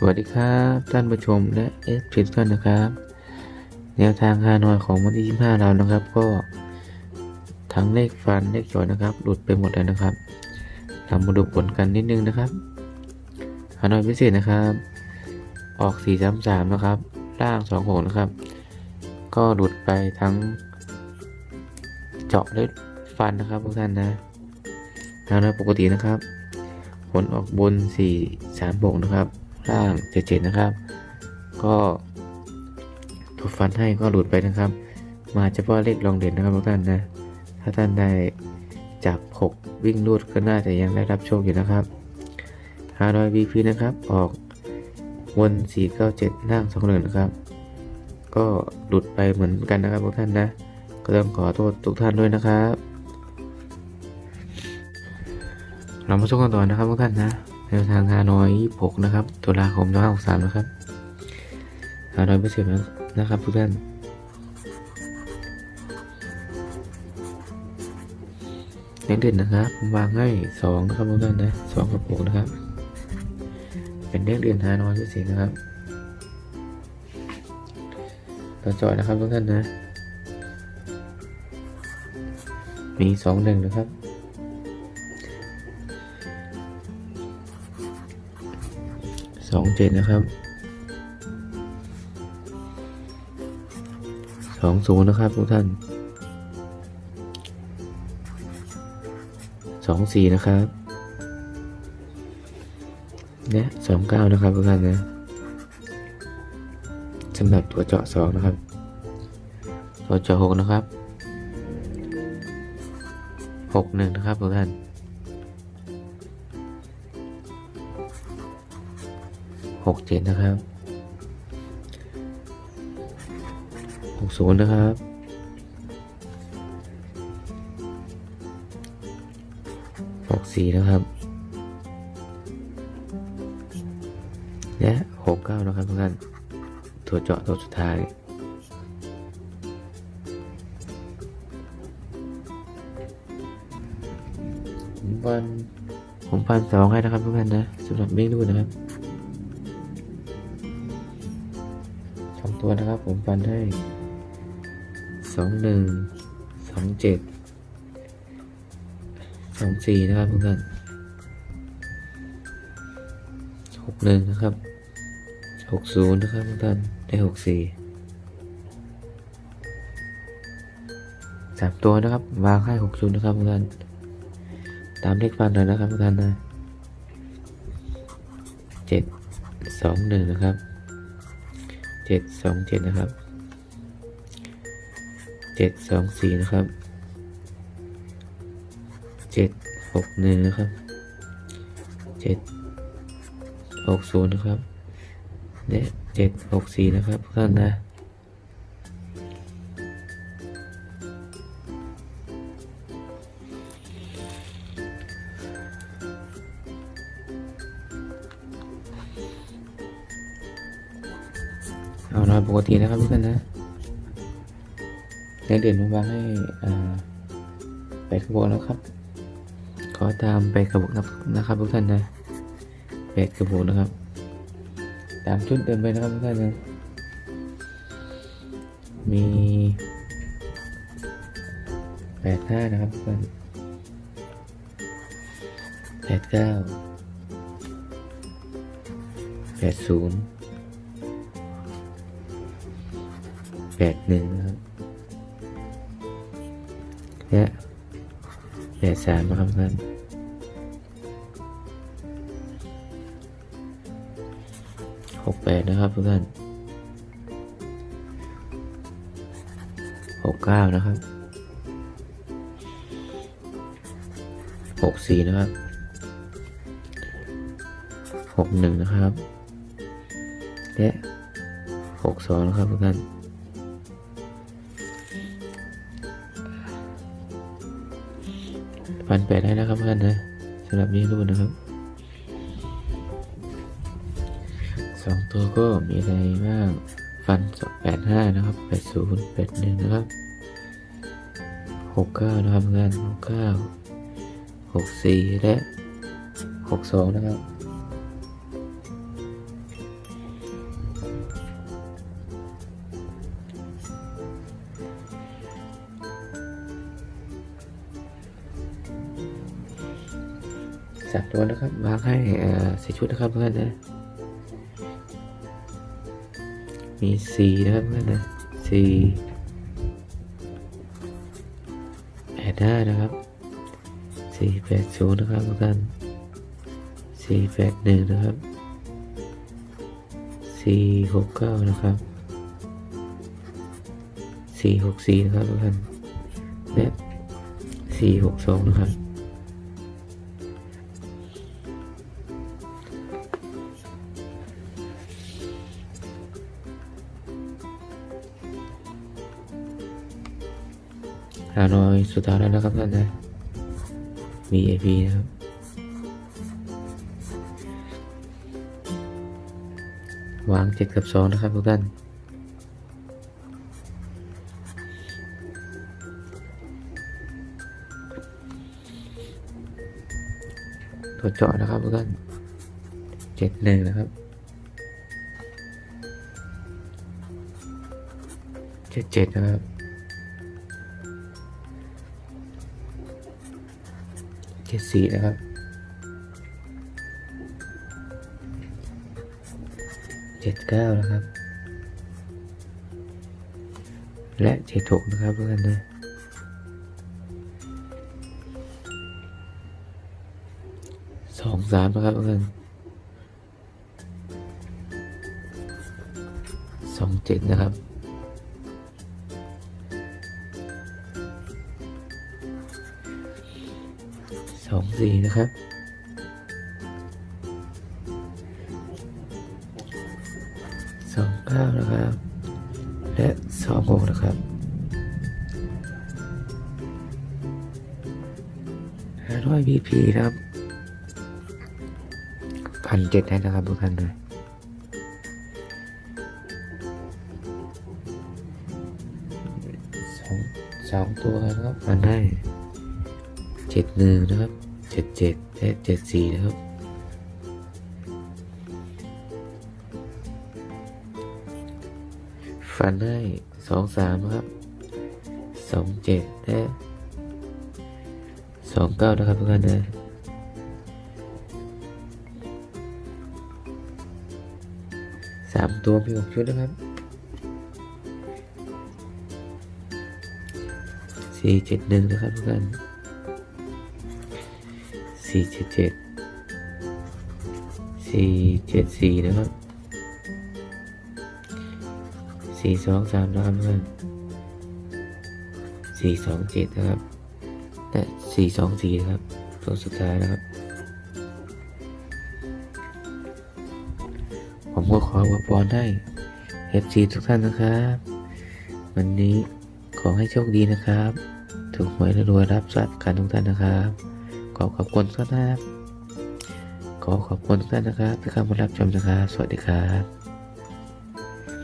สวัสดีครับท่านผู้ชมและเอฟทุกท่านนะครับ แนวทางฮานอยของวันที่ 25 เรานะครับ ก็ทั้งเลขฟันเลขจอยนะครับ หลุดไปหมดเลยนะครับเรามาดูผลกันนิดนึงนะครับฮานอยพิเศษนะครับ ออก 433 นะครับ ล่าง 26 นะครับ ก็หลุดไปทั้ง เจาะเลขฟันนะครับทุกท่านนะฮานอยปกตินะครับ ผลออกบน 4 3 6 นะครับ ล่าง77 นะครับ ก็ถูกฟันให้ก็หลุดไปนะครับ มาเฉพาะเลขรองเด่นนะครับทุกท่านนะ ถ้าท่านได้จับ 6 วิ่งรูดก็น่าจะยังได้รับโชคอยู่นะครับ500 VP นะครับ ออกบน497ล่าง21นะครับ ก็หลุดไปเหมือนกันนะครับทุกท่านนะ ก็ต้องขอโทษทุกท่านด้วยนะครับ เรามาชมกันต่อนะครับทุกท่านนะ แนวทางฮานอย26นะครับตุลาคม2563นะครับฮานอยเปอร์เซ็นต์นะครับทุกท่านเลขเด่นนะครับผมวางให้2นะครับทุกท่านนะ2กับ6นะครับ เป็นเลขเด่นฮานอยพิเศษนะครับต่อจอยนะครับทุกท่านนะ มี2 1นะครับ สองเจ็ดนะครับสองศูนย์นะครับทุกท่านสองสี่นะครับและสองเก้านะครับทุกท่านนะสำหรับตัวเจาะสองนะครับ ตัวเจาะหกนะครับหกหนึ่งนะครับทุกท่าน หกเจ็ดนะครับหกศูนย์นะครับหกสี่นะครับ และหกเก้านะครับทุกท่านตัวเจาะตัวสุดท้ายผมพันผมพันสองให้นะครับทุกท่านนะสำหรับเมนูนะครับ ตัวนะครับ ผมฟันให้สองหนึ่งสองเจ็ดสองสี่นะครับทุกท่านหกหนึ่งนะครับหกศูนย์นะครับทุกท่านได้หกสี่สามตัวนะครับวางให้หกศูนย์นะครับทุกท่านตามเลขฟันเลยนะครับทุกท่านนะเจ็ดสองหนึ่งนะครับ เจ็ดสองเจ็ดนะครับเจ็ดสองสี่นะครับเจ็ดหกหนึ่งนะครับเจ็ดหกศูนย์นะครับและเจ็ดหกสี่นะครับท่านนะ เอานอนปกตินะครับทุกท่านนะเลขเด่นผมวางให้อ่าไปกระบอกแล้วครับ ขอตามไปกระบอกนะครับทุกท่านนะแปดกระบอกนะครับ ตามชุดเดินไปนะครับทุกท่านนะ มีแปดห้านะครับทุกท่านแปดเก้าแปดศูนย์ แปดหนึ่งนะครับและแปดสามนะครับท่านหกแปดนะครับทุกท่านหกเก้านะครับหกสี่นะครับหกหนึ่งนะครับ และหกสองนะครับทุกท่าน ฟันแปดได้นะครับเพื่อนนะสำหรับนี้รูนะครับสองตัวก็มีอะไรบ้างฟันสองแปดห้านะครับแปดศูนย์แปดหนึ่งนะครับหกเก้านะครับเพื่อนหกเก้าหกสี่และหกสองนะครับ สามตัวนะครับวางให้สี่ชุดนะครับเพื่อนนะ มีสี่นะครับเพื่อนนะสี่แปดห้านะครับสี่แปดศูนย์นะครับเพื่อนสี่แปดหนึ่งนะครับสี่หกเก้านะครับสี่หกสี่นะครับเพื่อนและสี่หกสองนะครับ ฮานอยสุดท้ายแล้วนะครับท่านนะ VIP นะครับ วางเจ็ดกับสองนะครับทุกท่านตัวเจาะนะครับทุกท่านเจ็ดหนึ่งนะครับเจ็ดเจ็ดนะครับ เจ็ดสี่นะครับ เจ็ดเก้านะครับ และเจ็ดหกนะครับเพื่อนนะสองสามนะครับเพื่อนสองเจ็ดนะครับ สองสี่นะครับ สองเก้านะครับ และสองหกนะครับห้าร้อยบีพีครับพันเจ็ดนะครับทุกท่านเลยสองสองตัวนะครับพันได้ จ็ดหนึ่งนะครับเจ็ดเจ็ดและเจ็ดสี่นะครับ ฟันได้สองสามนะครับสองเจ็ดและสองเก้านะครับทุกท่านนะสามตัวมีหกชุดนะครับสี่เจ็ดหนึ่งนะครับทุกท่าน สี่เจ็ดเจ็ดสี่เจ็ดสี่นะครับสี่สองสามนะครับเพื่อนสี่สองเจ็ดนะครับและสี่สองสี่นะครับ ตัวสุดท้ายนะครับ ผมก็ขออวยพรให้ FC ทุกท่านนะครับ วันนี้ขอให้โชคดีนะครับ ถูกหวยและรวยรับทรัพย์กันทุกท่านนะครับ ขอขอบคุณทุกท่านครับขอขอบคุณทุกท่านนะครับที่เข้ามารับชมนะครับ สวัสดีครับ